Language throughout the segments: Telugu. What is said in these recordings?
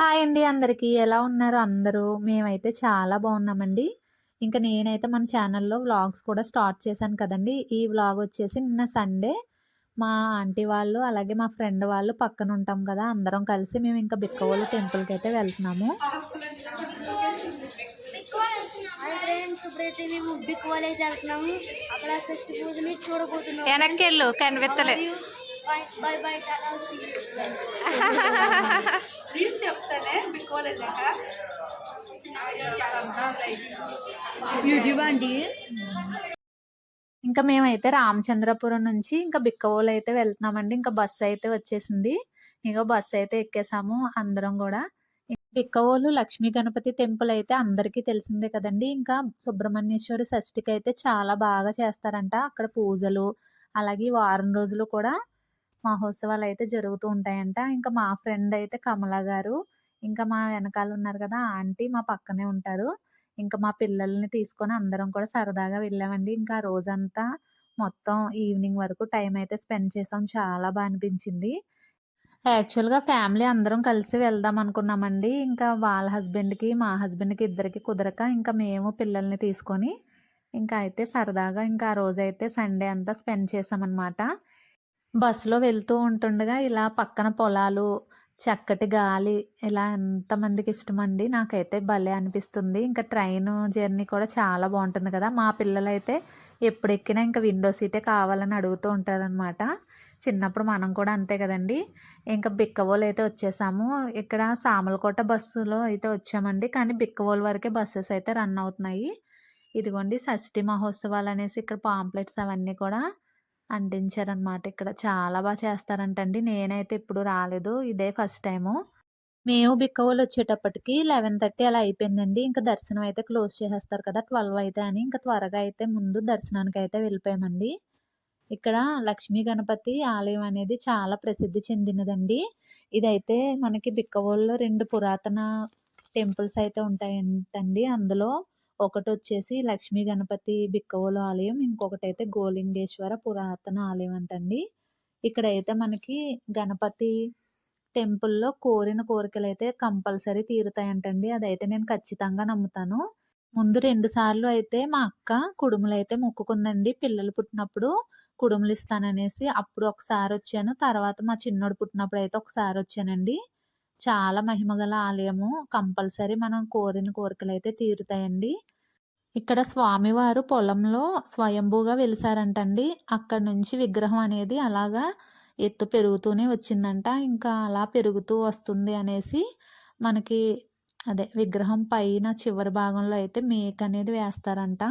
హాయ్ అండి అందరికీ. ఎలా ఉన్నారు అందరూ? మేమైతే చాలా బాగున్నామండి. ఇంకా నేనైతే మన ఛానల్లో వ్లాగ్స్ కూడా స్టార్ట్ చేశాను కదండి. ఈ వ్లాగ్ వచ్చేసి నిన్న సండే. మా ఆంటీ వాళ్ళు అలాగే మా ఫ్రెండ్ వాళ్ళు పక్కన ఉంటాం కదా అందరం కలిసి మేము ఇంకా బిక్కవోలు టెంపుల్కి అయితే వెళ్తున్నాము. ఇప్పుడైతే మేము అయితే వెళ్తున్నాము. అక్కడ షష్ఠి పూజని చూడబోతున్నాము వెనక్కి వెళ్ళు కనిపెత్తలే bye bye bye tata see నేను చెప్తానే యూట్యూబ్ అండి? ఇంకా మేమైతే రామచంద్రపురం నుంచి ఇంకా బిక్కవోలు అయితే వెళ్తున్నామండి. ఇంకా బస్సు అయితే వచ్చేసింది. ఇంకా బస్సు అయితే ఎక్కేసాము అందరం కూడా. బిక్కవోలు లక్ష్మీ గణపతి టెంపుల్ అయితే అందరికీ తెలిసిందే కదండి. ఇంకా సుబ్రహ్మణ్యేశ్వరి షష్ఠికి అయితే చాలా బాగా చేస్తారంట. అక్కడ పూజలు అలాగే వారం రోజులు కూడా మహోత్సవాలు అయితే జరుగుతూ ఉంటాయంట. ఇంకా మా ఫ్రెండ్ అయితే కమల గారు. ఇంకా మా వెనకాల ఉన్నారు కదా ఆంటీ మా పక్కనే ఉంటారు. ఇంకా మా పిల్లల్ని తీసుకొని అందరం కూడా సరదాగా వెళ్ళామండి. ఇంకా ఆ రోజంతా మొత్తం ఈవినింగ్ వరకు టైం అయితే స్పెండ్ చేసాం. చాలా బాగా అనిపించింది. యాక్చువల్గా ఫ్యామిలీ అందరం కలిసి వెళ్దాం అనుకున్నామండి. ఇంకా వాళ్ళ హస్బెండ్కి మా హస్బెండ్కి ఇద్దరికి కుదరక ఇంకా మేము పిల్లల్ని తీసుకొని ఇంకా అయితే సరదాగా ఇంకా ఆ రోజైతే సండే అంతా స్పెండ్ చేసామన్నమాట. బస్సులో వెళ్తూ ఉంటుండగా ఇలా పక్కన పొలాలు చక్కటి గాలి ఇలా ఎంతమందికి ఇష్టమండి. నాకైతే భలే అనిపిస్తుంది. ఇంకా ట్రైన్ జర్నీ కూడా చాలా బాగుంటుంది కదా. మా పిల్లలైతే ఎప్పుడు ఎక్కినా ఇంకా విండో సీటే కావాలని అడుగుతూ ఉంటారనమాట చిన్నప్పుడు మనం కూడా అంతే కదండి. ఇంకా బిక్కవోలు అయితే వచ్చేసాము. ఇక్కడ సామలకోట బస్సులో అయితే వచ్చామండి. కానీ బిక్కవోలు వరకే బస్సెస్ అయితే రన్ అవుతున్నాయి. ఇదిగోండి షష్ఠి మహోత్సవాలు అనేసి ఇక్కడ పాంప్లెట్స్ అవన్నీ కూడా అంటించారనమాట ఇక్కడ. చాలా బాగా చేస్తారంటండి. నేనైతే ఇప్పుడు రాలేదు. ఇదే ఫస్ట్ టైము. మేము బిక్కవోలు వచ్చేటప్పటికి లెవెన్ థర్టీ అలా అయిపోయిందండి. ఇంకా దర్శనం అయితే క్లోజ్ చేసేస్తారు కదా ట్వెల్వ్ అయితే అని. ఇంకా త్వరగా అయితే ముందు దర్శనానికి అయితే వెళ్ళిపోయామండి. ఇక్కడ లక్ష్మీ గణపతి ఆలయం అనేది చాలా ప్రసిద్ధి చెందినదండి. ఇదైతే మనకి బిక్కవోలులో రెండు పురాతన టెంపుల్స్ అయితే ఉంటాయంటండి అందులో. ఒకటి వచ్చేసి లక్ష్మీ గణపతి బిక్కవోలు ఆలయం ఇంకొకటి అయితే గోలింగేశ్వర పురాతన ఆలయం అంటండి. ఇక్కడైతే మనకి గణపతి టెంపుల్లో కోరిన కోరికలు అయితే కంపల్సరీ తీరుతాయంటండి. అదైతే నేను ఖచ్చితంగా నమ్ముతాను. ముందు రెండు సార్లు అయితే మా అక్క కుడుములు అయితే మొక్కుకుందండి. పిల్లలు పుట్టినప్పుడు కుడుములు ఇస్తాననేసి అప్పుడు ఒకసారి వచ్చాను తర్వాత మా చిన్నోడు పుట్టినప్పుడు అయితే ఒకసారి వచ్చానండి చాలా మహిమగల ఆలయము. కంపల్సరీ మనం కోరిన కోరికలు అయితే తీరుతాయండి. ఇక్కడ స్వామివారు పొలంలో స్వయంభూగా వెలిసారంటండి. అక్కడ నుంచి విగ్రహం అనేది అలాగా ఎత్తు పెరుగుతూనే వచ్చిందంట. ఇంకా అలా పెరుగుతూ వస్తుంది అనేసి మనకి అదే విగ్రహం పైన చివరి భాగంలో అయితే మేక అనేది వేస్తారంట.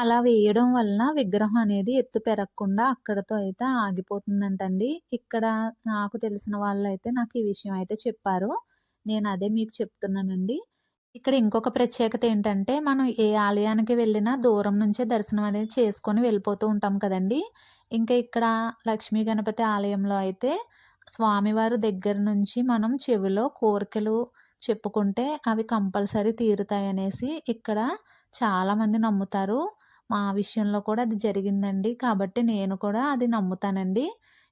అలా వేయడం వలన విగ్రహం అనేది ఎత్తు పెరగకుండా అక్కడతో అయితే ఆగిపోతుందంటండి. ఇక్కడ నాకు తెలిసిన వాళ్ళు అయితే నాకు ఈ విషయం అయితే చెప్పారు. నేను అదే మీకు చెప్తున్నానండి. ఇక్కడ ఇంకొక ప్రత్యేకత ఏంటంటే మనం ఏ ఆలయానికి వెళ్ళినా దూరం నుంచే దర్శనం అనేది చేసుకొని వెళ్ళిపోతూ ఉంటాం కదండి. ఇంకా ఇక్కడ లక్ష్మీ గణపతి ఆలయంలో అయితే స్వామివారు దగ్గర నుంచి మనం చెవిలో కోరికలు చెప్పుకుంటే అవి కంపల్సరీ తీరుతాయి అనేసి ఇక్కడ చాలామంది నమ్ముతారు. మా విషయంలో కూడా అది జరిగిందండి. కాబట్టి నేను కూడా అది నమ్ముతానండి.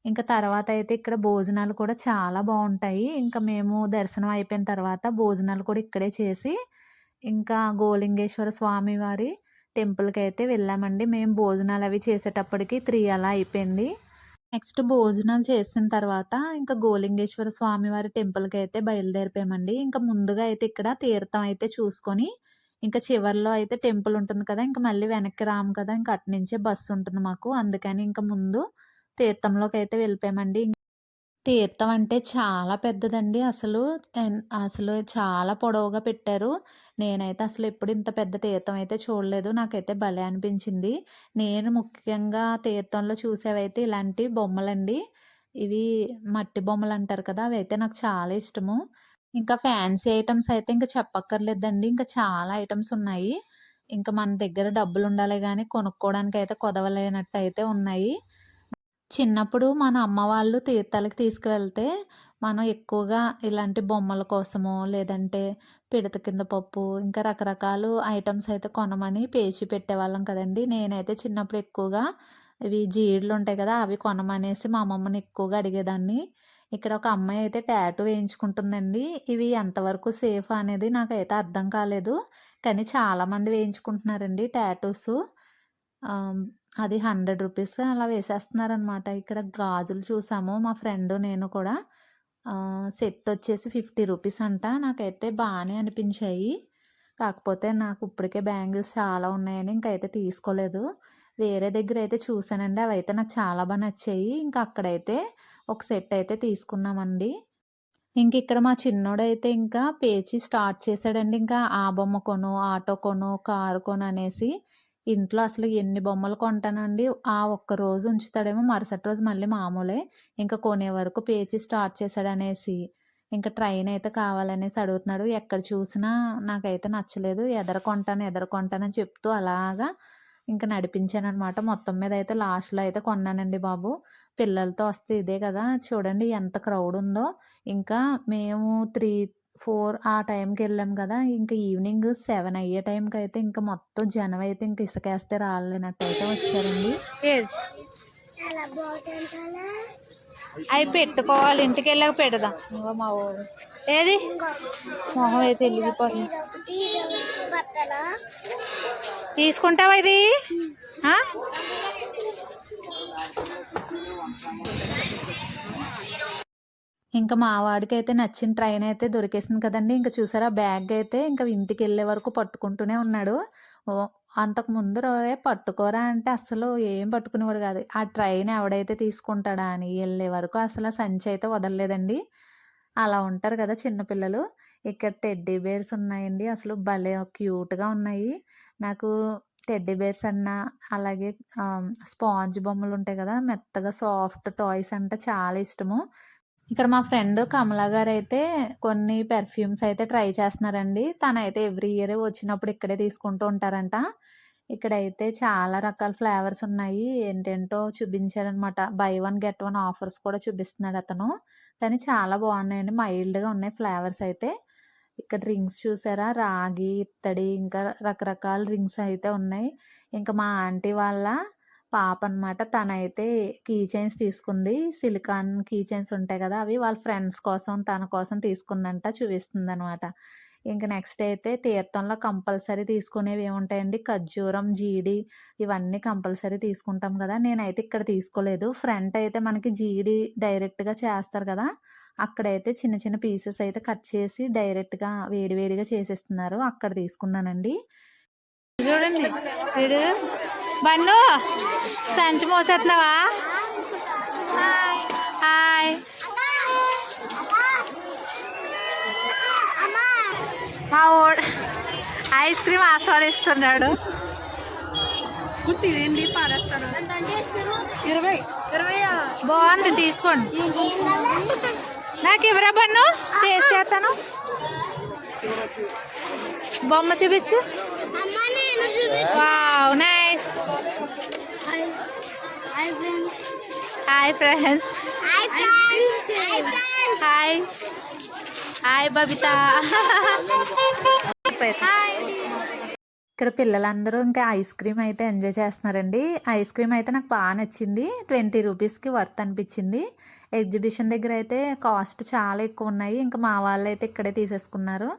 ఇంకా తర్వాత అయితే ఇక్కడ భోజనాలు కూడా చాలా బాగుంటాయి. ఇంకా మేము దర్శనం అయిపోయిన తర్వాత భోజనాలు కూడా ఇక్కడే చేసి ఇంకా గోలింగేశ్వర స్వామి వారి టెంపుల్కి అయితే వెళ్ళామండి. మేము భోజనాలు అవి చేసేటప్పటికి త్రీ అలా అయిపోయింది. నెక్స్ట్ భోజనాలు చేసిన తర్వాత ఇంకా గోలింగేశ్వర స్వామి వారి టెంపుల్కి అయితే బయలుదేరిపోయామండి. ఇంకా ముందుగా అయితే ఇక్కడ తీర్థం అయితే చూసుకొని ఇంకా చివర్లో అయితే టెంపుల్ ఉంటుంది కదా ఇంకా మళ్ళీ వెనక్కి రాము కదా ఇంకా అటు నుంచే బస్సు ఉంటుంది మాకు. అందుకని ఇంకా ముందు తీర్థంలోకి అయితే వెళ్ళిపోయామండి. తీర్థం అంటే చాలా పెద్దదండి అసలు. అసలు చాలా పొడవుగా పెట్టారు. నేనైతే అసలు ఎప్పుడు ఇంత పెద్ద తీర్థం అయితే చూడలేదు. నాకైతే భలే అనిపించింది. నేను ముఖ్యంగా తీర్థంలో చూసేవైతే ఇలాంటి బొమ్మలండి. ఇవి మట్టి బొమ్మలు అంటారు కదా అవి అయితే నాకు చాలా ఇష్టము. ఇంకా ఫ్యాన్సీ ఐటమ్స్ అయితే ఇంకా చెప్పక్కర్లేదండి. ఇంకా చాలా ఐటమ్స్ ఉన్నాయి. ఇంకా మన దగ్గర డబ్బులు ఉండాలి కానీ కొనుక్కోవడానికి అయితే కొదవలేనట్టు అయితే ఉన్నాయి. చిన్నప్పుడు మన అమ్మ వాళ్ళు తీర్థాలకు తీసుకువెళ్తే మనం ఎక్కువగా ఇలాంటి బొమ్మల కోసము లేదంటే పిడత కింద పప్పు ఇంకా రకరకాలు ఐటమ్స్ అయితే కొనమని పేచి పెట్టేవాళ్ళం కదండి. నేనైతే చిన్నప్పుడు ఎక్కువగా ఇవి జీడులు ఉంటాయి కదా అవి కొనమనేసి మా అమ్మమ్మని ఎక్కువగా అడిగేదాన్ని. ఇక్కడ ఒక అమ్మాయి అయితే ట్యాటూ వేయించుకుంటుందండి. ఇవి ఎంతవరకు సేఫ్ అనేది నాకైతే అర్థం కాలేదు. కానీ చాలామంది వేయించుకుంటున్నారండి ట్యాటూస్ అది హండ్రెడ్ రూపీస్ అలా వేసేస్తున్నారనమాట. ఇక్కడ గాజులు చూసాము మా ఫ్రెండు నేను కూడా. సెట్ వచ్చేసి ఫిఫ్టీ రూపీస్ అంట. నాకైతే బాగానే అనిపించాయి. కాకపోతే నాకు ఇప్పటికే బ్యాంగిల్స్ చాలా ఉన్నాయని ఇంకైతే తీసుకోలేదు. వేరే దగ్గర అయితే చూసానండి. అయితే నాకు చాలా బాగా నచ్చాయి. ఇంకా అక్కడైతే ఒక సెట్ అయితే తీసుకున్నామండి. ఇంక ఇక్కడ మా చిన్నోడైతే ఇంకా పేచి స్టార్ట్ చేశాడండి. ఇంకా ఆ బొమ్మ కొను, ఆటో కొను, కారు కొను అనేసి. ఇంట్లో అసలు ఎన్ని బొమ్మలు కొంటానండి. ఆ ఒక్క రోజు ఉంచుతాడేమో మరుసటి రోజు మళ్ళీ మామూలే. ఇంకా కొనే వరకు పేచి స్టార్ట్ చేశాడనేసి. ఇంకా ట్రైన్ అయితే కావాలనేసి అడుగుతున్నాడు. ఎక్కడ చూసినా నాకైతే నచ్చలేదు. ఎదర కొంటాను, ఎదర కొంటానని చెప్తూ అలాగా ఇంక నడిపించాననమాట. మొత్తం మీద అయితే లాస్ట్‌లో అయితే కొన్నానండి బాబు. పిల్లలతో వస్తే ఇదే కదా! చూడండి ఎంత క్రౌడ్ ఉందో. ఇంకా మేము 3, 4 ఆ టైంకెళ్ళాం కదా! ఇంక ఈవినింగ్ 7 అయ్యే టైంకైతే ఇంక మొత్తం జనం అయితే ఇంక ఇసుకేస్తే రాలేనట్టయితే వచ్చారండి. అవి పెట్టుకోవాలి ఇంటికి కదా పెట్టుకోవాలి. పెడదాం. మా ఊరు ఏది? మొహం అయితే వెళ్ళిపోతుంది తీసుకుంటావా ఇది? ఇంకా మా వాడికి అయితే నచ్చిన ట్రైన్ అయితే దొరికేసింది కదండీ! ఇంకా చూసారా బ్యాగ్ అయితే ఇంక ఇంటికెళ్ళే వరకు పట్టుకుంటూనే ఉన్నాడు. అంతకు ముందు రోజే పట్టుకోరా అంటే అసలు ఏం పట్టుకునేవాడు కాదు. ఆ ట్రైన్ ఎవడైతే తీసుకుంటాడా అని వెళ్ళే వరకు అసలు సంచి అయితే వదలలేదండి. అలా ఉంటారు కదా చిన్నపిల్లలు ఇక్కడ టెడ్డీ బేర్స్ ఉన్నాయండి. అసలు భలే క్యూట్‌గా ఉన్నాయి. నాకు టెడ్డీ బేర్స్ అన్నా, అలాగే స్పాంజ్ బొమ్మలు ఉంటాయి కదా! మెత్తగా సాఫ్ట్ టాయ్స్ అంటే చాలా ఇష్టము. ఇక్కడ మా ఫ్రెండ్ కమల గారు అయితే కొన్ని పెర్ఫ్యూమ్స్ అయితే ట్రై చేస్తున్నారండి. తనైతే ఎవ్రీ ఇయర్ వచ్చినప్పుడు ఇక్కడే తీసుకుంటూ ఉంటారంట. ఇక్కడైతే చాలా రకాల ఫ్లేవర్స్ ఉన్నాయి. ఏంటేంటో చూపించారనమాట. Buy one get one offers కూడా చూపిస్తున్నాడు అతను. కానీ చాలా బాగున్నాయండి. మైల్డ్‌గా ఉన్నాయి ఫ్లేవర్స్ అయితే. ఇక్కడ రింగ్స్ చూసారా? రాగి, ఇత్తడి ఇంకా రకరకాల రింగ్స్ అయితే ఉన్నాయి. ఇంకా మా ఆంటీ వాళ్ళ పాప అనమాట. తనైతే కీ చైన్స్ తీసుకుంది. సిలికాన్ కీ చైన్స్ ఉంటాయి కదా! అవి వాళ్ళ ఫ్రెండ్స్ కోసం, తన కోసం తీసుకుందంట. చూపిస్తుంది అనమాట ఇంక నెక్స్ట్ అయితే తీర్థంలో కంపల్సరీ తీసుకునేవి ఏముంటాయండి ఖర్జూరం, జీడి ఇవన్నీ కంపల్సరీ తీసుకుంటాం కదా! నేనైతే ఇక్కడ తీసుకోలేదు. ఫ్రంట్ అయితే మనకి జీడి డైరెక్ట్‌గా చేస్తారు కదా! అక్కడైతే చిన్న చిన్న పీసెస్ అయితే కట్ చేసి డైరెక్ట్‌గా వేడివేడిగా చేసేస్తున్నారు. అక్కడ తీసుకున్నానండి. చూడండి వీడు బండు సంచి మోసేస్తున్నావా? హాయ్. మా వోడు ఐస్ క్రీమ్ ఆస్వాదిస్తున్నాడు. బాగుంది తీసుకోండి. నాకు ఇవ్వరా బన్ను టేస్ట్ చేస్తాను. బొమ్మ చూపించు. Wow. Hi friends hi friends. Hi friends hi Babitha. Hi ఇక్కడ పిల్లలందరూ ఇంకా ఐస్ క్రీమ్ అయితే ఎంజాయ్ చేస్తున్నారండి. ఐస్ క్రీమ్ అయితే నాకు బాగా నచ్చింది. 20 రూపీస్‌కి వర్త్ అనిపించింది. ఎగ్జిబిషన్ దగ్గర అయితే కాస్ట్ చాలా ఎక్కువ ఉన్నాయి. ఇంకా మా వాళ్ళైతే ఇక్కడే తీసేసుకున్నారు.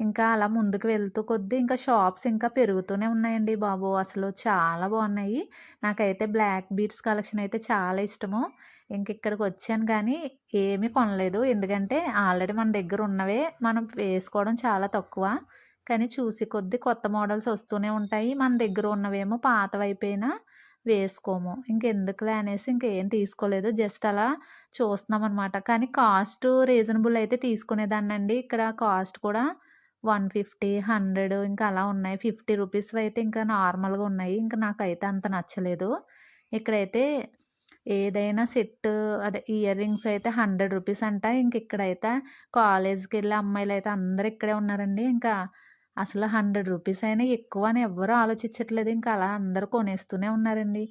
ఇంకా అలా ముందుకు వెళ్తూ కొద్దీ ఇంకా షాప్స్ ఇంకా పెరుగుతూనే ఉన్నాయండి బాబు. అసలు చాలా బాగున్నాయి. నాకైతే బ్లాక్ బీట్స్ కలెక్షన్ అయితే చాలా ఇష్టము. ఇంక ఇక్కడికి వచ్చాను కానీ ఏమీ కొనలేదు. ఎందుకంటే ఆల్రెడీ మన దగ్గర ఉన్నవే మనం వేసుకోవడం చాలా తక్కువ. కానీ చూసి కొద్ది కొత్త మోడల్స్ వస్తూనే ఉంటాయి. మన దగ్గర ఉన్నవేమో పాతవైపోయినా వేసుకోము. ఇంకెందుకులే అనేసి ఇంకేం తీసుకోలేదు. జస్ట్ అలా చూస్తున్నామనమాట. కానీ కాస్ట్ రీజనబుల్ అయితే తీసుకునేదాన్నండి. ఇక్కడ కాస్ట్ కూడా 150, 100 ఇంకా అలా ఉన్నాయి. ఫిఫ్టీ రూపీస్ అయితే ఇంకా నార్మల్‌గా ఉన్నాయి. ఇంకా నాకైతే అంత నచ్చలేదు. ఇక్కడైతే ఏదైనా సెట్ అదే ఇయర్ రింగ్స్ అయితే 100 రూపీస్ అంట. ఇంక ఇక్కడైతే అమ్మాయిలు అయితే అందరూ ఇక్కడే ఉన్నారండి. ఇంకా అసలు 100 రూపీస్ అయినా ఎక్కువ అని ఎవ్వరు ఆలోచించట్లేదు. ఇంకా అలా అందరూ కొనేస్తూనే ఉన్నారండి.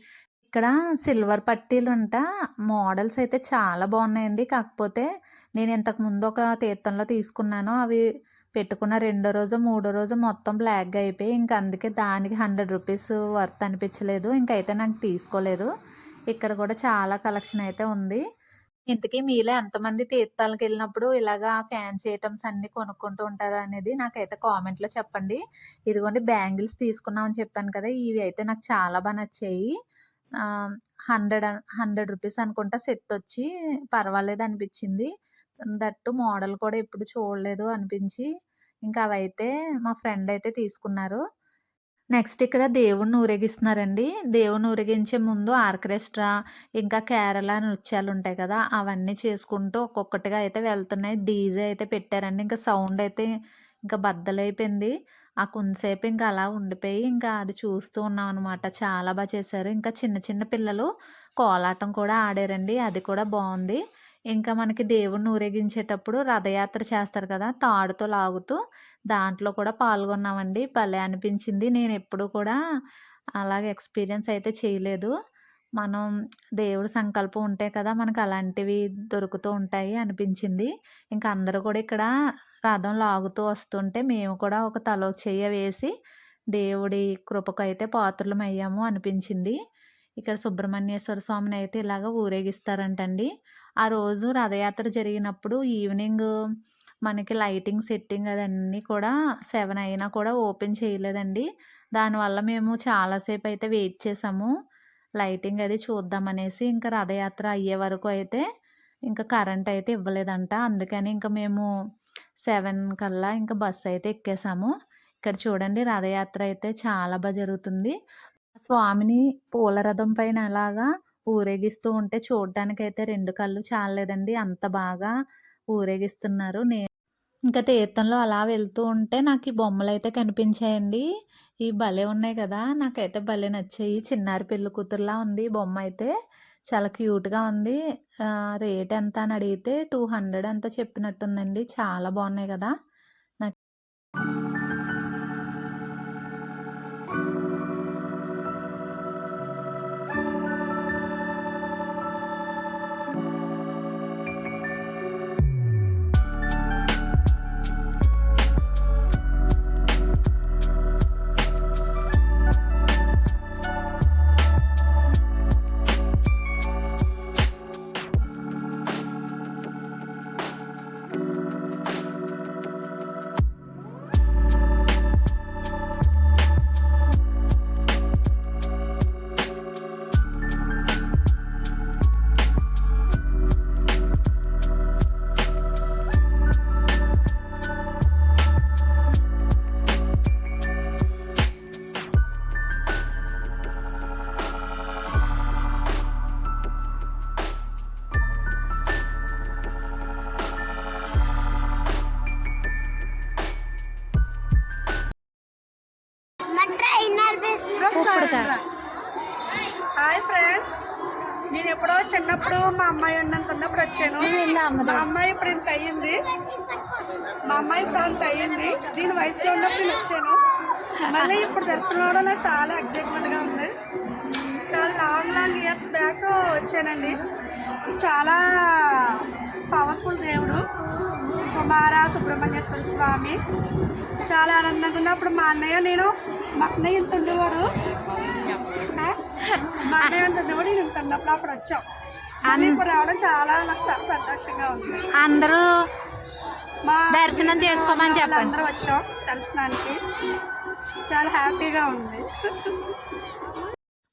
ఇక్కడ సిల్వర్ పట్టీలు అంట మోడల్స్ అయితే చాలా బాగున్నాయండి. కాకపోతే నేను ఇంతకుముందు ఒక తీర్థంలో తీసుకున్నాను. అవి పెట్టుకున్న రెండో రోజు మూడో రోజు మొత్తం బ్లాక్‌గా అయిపోయి ఇంక అందుకే దానికి 100 రూపీస్ వర్త్ అనిపించలేదు. ఇంకైతే నాకు తీసుకోలేదు. ఇక్కడ కూడా చాలా కలెక్షన్ అయితే ఉంది. ఇంతకీ మీలో ఎంతమంది తీర్థాలకు వెళ్ళినప్పుడు ఇలాగా ఫ్యాన్సీ ఐటమ్స్ అన్నీ కొనుక్కుంటూ ఉంటారు అనేది నాకైతే కామెంట్లో చెప్పండి ఇదిగోండి బ్యాంగిల్స్ తీసుకున్నామని చెప్పాను కదా ఇవి అయితే నాకు చాలా బాగా నచ్చాయి హండ్రెడ్ హండ్రెడ్ రూపీస్ అనుకుంటా సెట్ వచ్చి పర్వాలేదు అనిపించింది దట్టు మోడల్ కూడా ఎప్పుడు చూడలేదు అనిపించి ఇంకా అవైతే మా ఫ్రెండ్ అయితే తీసుకున్నారు. నెక్స్ట్ ఇక్కడ దేవుణ్ణి ఊరేగిస్తున్నారండి. దేవుణ్ణి ఊరేగించే ముందు ఆర్కెస్ట్రా ఇంకా కేరళ నృత్యాలు ఉంటాయి కదా అవన్నీ చేసుకుంటూ ఒక్కొక్కటిగా అయితే వెళ్తున్నాయి. డీజే అయితే పెట్టారండి. ఇంకా సౌండ్ అయితే ఇంకా బద్దలైపోయింది. ఆ కొంతసేపు ఇంకా అలా ఉండిపోయి ఇంకా అది చూస్తూ ఉన్నాం అనమాట చాలా బాగా చేశారు. ఇంకా చిన్న చిన్న పిల్లలు కోలాటం కూడా ఆడారండి. అది కూడా బాగుంది. ఇంకా మనకి దేవుణ్ణి ఊరేగించేటప్పుడు రథయాత్ర చేస్తారు కదా తాడుతో లాగుతూ దాంట్లో కూడా పాల్గొన్నామండి. భలే అనిపించింది. నేను ఎప్పుడు కూడా అలాగ ఎక్స్పీరియన్స్ అయితే చేయలేదు. మనం దేవుడి సంకల్పం ఉంటే కదా మనకు అలాంటివి దొరుకుతూ ఉంటాయి అనిపించింది. ఇంకా అందరూ కూడా ఇక్కడ రథం లాగుతూ వస్తుంటే మేము కూడా ఒక తలో చెయ్య వేసి దేవుడి కృపకు అయితే పాత్రలం అయ్యాము అనిపించింది. ఇక్కడ సుబ్రహ్మణ్యేశ్వర స్వామిని అయితే ఇలాగ ఊరేగిస్తారంటండి. ఆ రోజు రథయాత్ర జరిగినప్పుడు ఈవినింగ్ మనకి లైటింగ్ సెట్టింగ్ అదన్నీ కూడా సెవెన్ అయినా కూడా ఓపెన్ చేయలేదండి. దానివల్ల మేము చాలాసేపు అయితే వెయిట్ చేసాము. లైటింగ్ అది చూద్దామనేసి ఇంకా రథయాత్ర అయ్యే వరకు అయితే ఇంకా కరెంట్ అయితే ఇవ్వలేదంట. అందుకని ఇంకా మేము సెవెన్ కల్లా ఇంకా బస్సు అయితే ఎక్కేసాము. ఇక్కడ చూడండి రథయాత్ర అయితే చాలా బాగా జరుగుతుంది. స్వామిని పూల రథం పైన అలాగా ఊరేగిస్తూ ఉంటే చూడటానికైతే రెండు కళ్ళు చాలలేదండి. అంత బాగా ఊరేగిస్తున్నారు. నే ఇంకా తీర్థంలో అలా వెళ్తూ ఉంటే నాకు ఈ బొమ్మలు అయితే కనిపించాయండి. ఈ భలే ఉన్నాయి కదా! నాకైతే భలే నచ్చాయి. చిన్నారి పెళ్ళి కూతురులా ఉంది ఈ బొమ్మ అయితే. చాలా క్యూట్గా ఉంది. రేట్ ఎంత అని అడిగితే టూ హండ్రెడ్ ఎంతో చెప్పినట్టుందండి. చాలా బాగున్నాయి కదా! నాకు అంత అయ్యింది దీని వయసులో ఉన్నప్పుడు నేను వచ్చాను. మళ్ళీ ఇప్పుడు దర్శనం నాకు చాలా ఎక్సైట్మెంట్గా ఉంది. చాలా లాంగ్ లాంగ్ ఇయర్స్ బ్యాక్ వచ్చానండి. చాలా పవర్ఫుల్ దేవుడు. కుమార సుబ్రహ్మణ్యేశ్వర స్వామి. చాలా ఆనందంగా ఉంది. అప్పుడు మా అన్నయ్య నేను మా అన్నయ్య ఇంత ఉండేవాడు? మా అన్నయ్య ఇంత ఉండేవాడు? నేను ఇంత ఉన్నప్పుడు అప్పుడు వచ్చాం. ఇప్పుడు రావడం చాలా నాకు సంతోషంగా ఉంది. అందరూ దర్శనం చేసుకోమని చెప్పండి. అందరూ వచ్చాం దర్శనానికి. చాలా హ్యాపీగా ఉంది.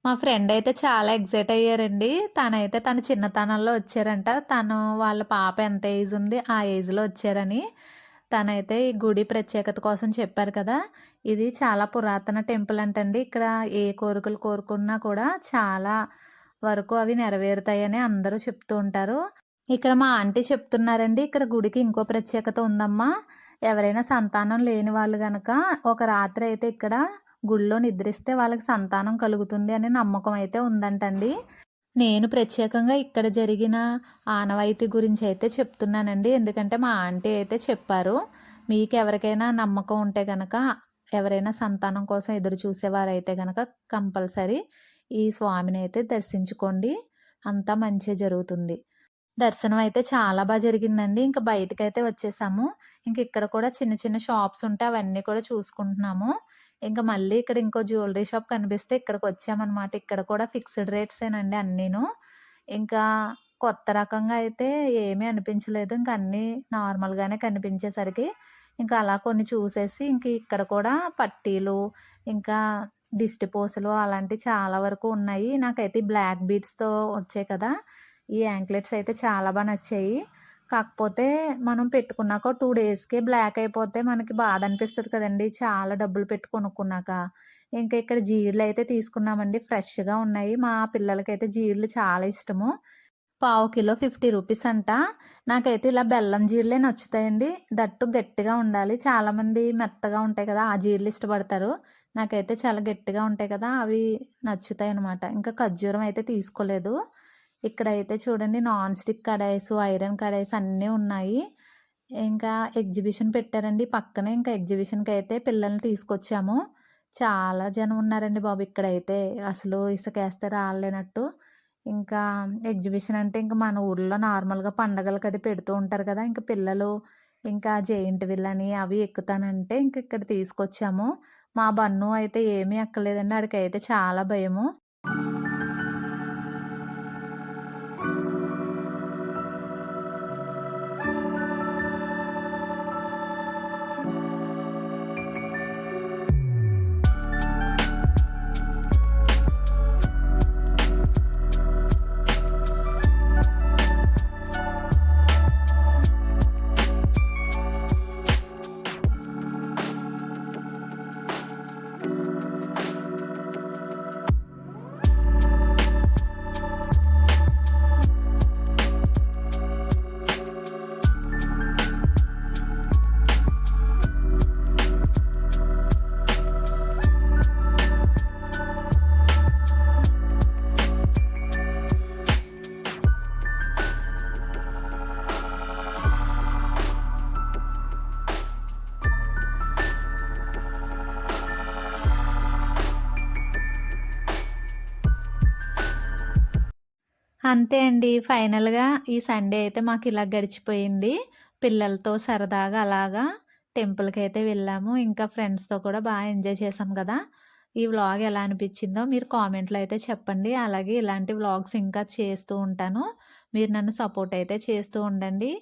మా ఫ్రెండ్ అయితే చాలా ఎగ్జైట్ అయ్యారండి. తనైతే తన చిన్నతనంలో వచ్చారంట. తను వాళ్ళ పాప ఎంత ఏజ్ ఉంది ఆ ఏజ్లో వచ్చారని తనైతే ఈ గుడి ప్రత్యేకత కోసం చెప్పారు కదా. ఇది చాలా పురాతన టెంపుల్ అంటండి. ఇక్కడ ఏ కోరికలు కోరుకున్నా కూడా చాలా వరకు అవి నెరవేరుతాయని అందరూ చెప్తూ ఉంటారు. ఇక్కడ మా ఆంటీ చెప్తున్నారండి ఇక్కడ గుడికి ఇంకో ప్రత్యేకత ఉందమ్మా. ఎవరైనా సంతానం లేని వాళ్ళు కనుక ఒక రాత్రి అయితే ఇక్కడ గుళ్ళో నిద్రిస్తే వాళ్ళకి సంతానం కలుగుతుంది అనే నమ్మకం అయితే ఉందంటండి. నేను ప్రత్యేకంగా ఇక్కడ జరిగిన ఆనవాయితీ గురించి అయితే చెప్తున్నానండి. ఎందుకంటే మా ఆంటీ అయితే చెప్పారు మీకు ఎవరికైనా నమ్మకం ఉంటే కనుక ఎవరైనా సంతానం కోసం ఎదురు చూసేవారైతే కనుక కంపల్సరీ ఈ స్వామిని అయితే దర్శించుకోండి. అంతా మంచి జరుగుతుంది. దర్శనం అయితే చాలా బాగా జరిగిందండి ఇంకా బయటకైతే వచ్చేసాము ఇంక ఇక్కడ కూడా చిన్న చిన్న షాప్స్ ఉంటే అవన్నీ కూడా చూసుకుంటున్నాము ఇంకా మళ్ళీ ఇక్కడ ఇంకో జ్యువెలరీ షాప్ కనిపిస్తే ఇక్కడికి వచ్చామన్నమాట ఇక్కడ కూడా ఫిక్స్డ్ రేట్సేనండి అన్నీను ఇంకా కొత్త రకంగా అయితే ఏమీ అనిపించలేదు. ఇంక అన్నీ నార్మల్‌గానే కనిపించేసరికి ఇంకా అలా కొన్ని చూసేసి ఇంక ఇక్కడ కూడా పట్టీలు, ఇంకా దిష్టిపోసలు అలాంటివి చాలా వరకు ఉన్నాయి. నాకైతే బ్లాక్ బీడ్స్‌తో వచ్చాయి కదా! ఈ యాంక్లెట్స్ అయితే చాలా బాగా నచ్చాయి. కాకపోతే మనం పెట్టుకున్నాక టూ డేస్‌కే బ్లాక్ అయిపోతే మనకి బాధ అనిపిస్తుంది కదండి చాలా డబ్బులు పెట్టి కొనుక్కున్నాక. ఇంకా ఇక్కడ జీడులైతే తీసుకున్నామండి. ఫ్రెష్‌గా ఉన్నాయి. మా పిల్లలకైతే జీళ్ళు చాలా ఇష్టము. పావు కిలో 50 రూపీస్ అంట. నాకైతే ఇలా బెల్లం జీడులే నచ్చుతాయండి. దట్టు గట్టిగా ఉండాలి. చాలామంది మెత్తగా ఉంటాయి కదా! ఆ జీళ్ళు ఇష్టపడతారు. నాకైతే చాలా గట్టిగా ఉంటాయి కదా! అవి నచ్చుతాయి అనమాట ఇంకా ఖర్జూరం అయితే తీసుకోలేదు. ఇక్కడైతే చూడండి non stick kadais, iron kadais అన్నీ ఉన్నాయి. ఇంకా ఎగ్జిబిషన్ పెట్టారండి పక్కనే. ఇంకా ఎగ్జిబిషన్కి అయితే పిల్లల్ని తీసుకొచ్చాము. చాలా జనం ఉన్నారండి బాబు ఇక్కడైతే. అసలు ఇసుకేస్తే రాలేనట్టు. ఇంకా ఎగ్జిబిషన్ అంటే ఇంకా మన ఊర్లో నార్మల్‌గా పండగలకి అది పెడుతూ ఉంటారు కదా! ఇంకా పిల్లలు ఇంకా జెయింట్ విల్లని అవి ఎక్కుతానంటే ఇంక ఇక్కడ తీసుకొచ్చాము. మా బన్ను అయితే ఏమీ ఎక్కలేదండి. ఆడికైతే చాలా భయము. అంతే అండి. ఫైనల్‌గా ఈ సండే అయితే మాకు ఇలా గడిచిపోయింది. పిల్లలతో సరదాగా అలాగా టెంపుల్కి అయితే వెళ్ళాము. ఇంకా ఫ్రెండ్స్‌తో కూడా బాగా ఎంజాయ్ చేసాం కదా ఈ వ్లాగ్ ఎలా అనిపించిందో మీరు కామెంట్‌లో అయితే చెప్పండి. అలాగే ఇలాంటి వ్లాగ్స్ ఇంకా చేస్తూ ఉంటాను. మీరు నన్ను సపోర్ట్ అయితే చేస్తూ ఉండండి.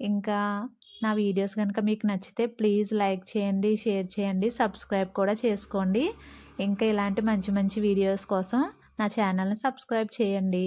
ఇంకా నా వీడియోస్ కనుక మీకు నచ్చితే ప్లీజ్ లైక్ చేయండి, షేర్ చేయండి, సబ్స్క్రైబ్ కూడా చేసుకోండి. ఇంకా ఇలాంటి మంచి మంచి వీడియోస్ కోసం నా ఛానల్‌ని సబ్స్క్రైబ్ చేయండి.